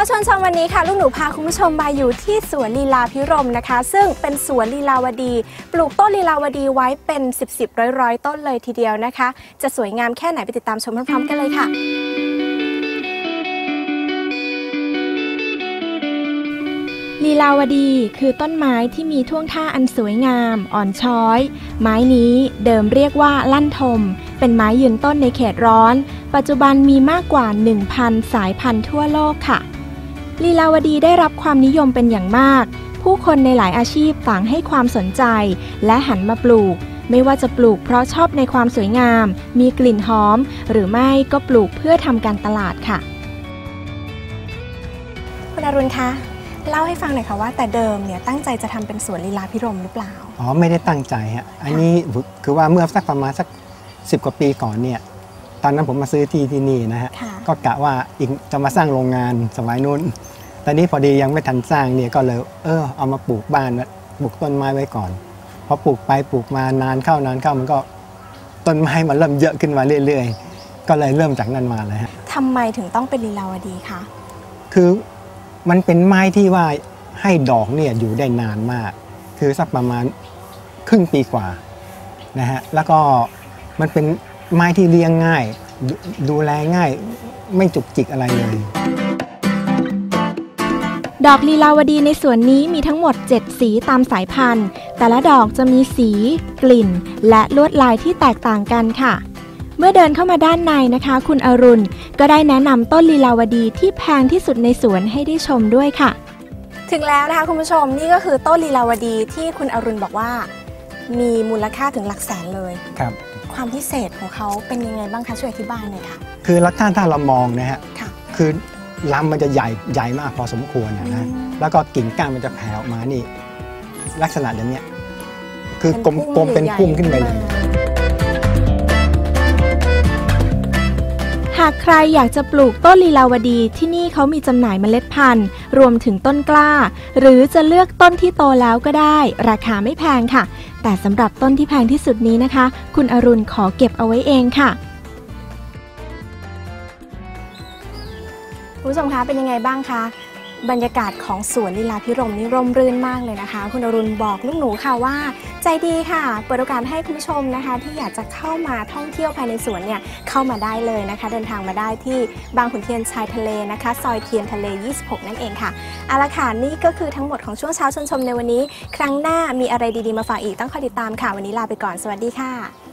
มวันนี้ค่ะ ลูกหนูพาคุณผู้ชมมาอยู่ที่สวนลีลาพิรมนะคะ ซึ่งเป็นสวนลีลาวดี ปลูกต้นลีลาวดีไว้เป็น 10บสร้อยร้อยต้นเลยทีเดียวนะคะ จะสวยงามแค่ไหนไปติดตามชมพร้อมๆกันเลยค่ะลีลาวดีคือต้นไม้ที่มีท่วงท่าอันสวยงาม อ่อนช้อย ไม้นี้เดิมเรียกว่าลั่นทม เป็นไม้ยืนต้นในเขตร้อน ปัจจุบันมีมากกว่า 1,000 สายพันธุ์ทั่วโลกค่ะ ลีลาวดีได้รับความนิยมเป็นอย่างมาก ผู้คนในหลายอาชีพต่างให้ความสนใจ และหันมาปลูก ไม่ว่าจะปลูกเพราะชอบในความสวยงาม มีกลิ่นหอม หรือไม่ก็ปลูกเพื่อทำการตลาดค่ะ คุณอรุณคะเล่าให้ฟังหน่อยค่ะว่าแต่เดิมเนี่ยตั้งใจจะทำเป็นสวนลีลาพิรมหรือเปล่า อ๋อ ไม่ได้ตั้งใจฮะ อันนี้คือว่าเมื่อสักประมาณสักสิบกว่าปีก่อนเนี่ย ตอนนั้นผมมาซื้อที่ที่นี่นะฮะค่ะก็กะว่าอีกจะมาสร้างโรงงานสมัยนู้นตอนนี้พอดียังไม่ทันสร้างเนี่ยก็เลยเออเอามาปลูกบ้านไว้ปลูกต้นไม้ไว้ก่อนพอปลูกไปปลูกมานานเข้านานเข้ามันก็ต้นไม้มันเริ่มเยอะขึ้นมาเรื่อยๆ ก็เลยเริ่มจากนั้นมาเลยฮะ ทำไมถึงต้องเป็นลีลาวดีคะคือมันเป็นไม้ที่ว่าให้ดอกเนี่ยอยู่ได้นานมาก คือสักประมาณครึ่งปีกว่านะฮะแล้วก็มันเป็น ไม้ที่เลี้ยงง่ายดดูแลง่าย ไม่จุกจิกอะไรเลย ดอกลีลาวดีในสวนนี้มีทั้งหมด 7 สีตามสายพันธุ์ แต่ละดอกจะมีสี กลิ่น และลวดลายที่แตกต่างกันค่ะ เมื่อเดินเข้ามาด้านในนะคะ คุณอรุณ ก็ได้แนะนำต้นลีลาวดีที่แพงที่สุดในสวนให้ได้ชมด้วยค่ะ ถึงแล้วนะคะคุณผู้ชมนี่ก็คือต้นลีลาวดีที่คุณอรุณบอกว่า มีมูลค่าถึงหลักแสนเลย ครับ ความพิเศษของเขาเป็นยังไงบ้างคะช่วยอธิบายหน่อยค่ะ คือลักษณะถ้าเรามองนะฮะค่ะ คือลำมันจะใหญ่ใหญ่มากพอสมควรนะนะอืมแล้วก็กิ่งก้านมันจะแผ่ออกมานี่ ลักษณะอย่างเนี้ยคือกเป็นพุ่ลมมๆเป็นใหญ่ๆพุ่มขึ้นไปเลย หากใครอยากจะปลูกต้นลีลาวดีที่นี่เขามีจำหน่ายเมล็ดพันธุ์ รวมถึงต้นกล้า หรือจะเลือกต้นที่โตแล้วก็ได้ ราคาไม่แพงค่ะ แต่สำหรับต้นที่แพงที่สุดนี้นะคะ คุณอรุณขอเก็บเอาไว้เองค่ะคุณผู้ชมคะเป็นยังไงบ้างคะ บรรยากาศของสวนลีลาพิรมนี่ร่มรื่นมากเลยนะคะ คุณอรุณบอกลูกหนูค่ะว่า ใจดีค่ะ เปิดโอกาสให้คุณผู้ชมนะคะ ที่อยากจะเข้ามาท่องเที่ยวภายในสวนเนี่ยเข้ามาได้เลยนะคะ เดินทางมาได้ที่บางขุนเทียนชายทะเลนะคะ ซอยเทียนทะเล 26 นั่นเองค่ะเอาละค่ะนี่ก็คือทั้งหมดของช่วงเช้าชนชมในวันนี้ ครั้งหน้ามีอะไรดีๆมาฝากอีกต้องคอยติดตามค่ะ วันนี้ลาไปก่อนสวัสดีค่ะ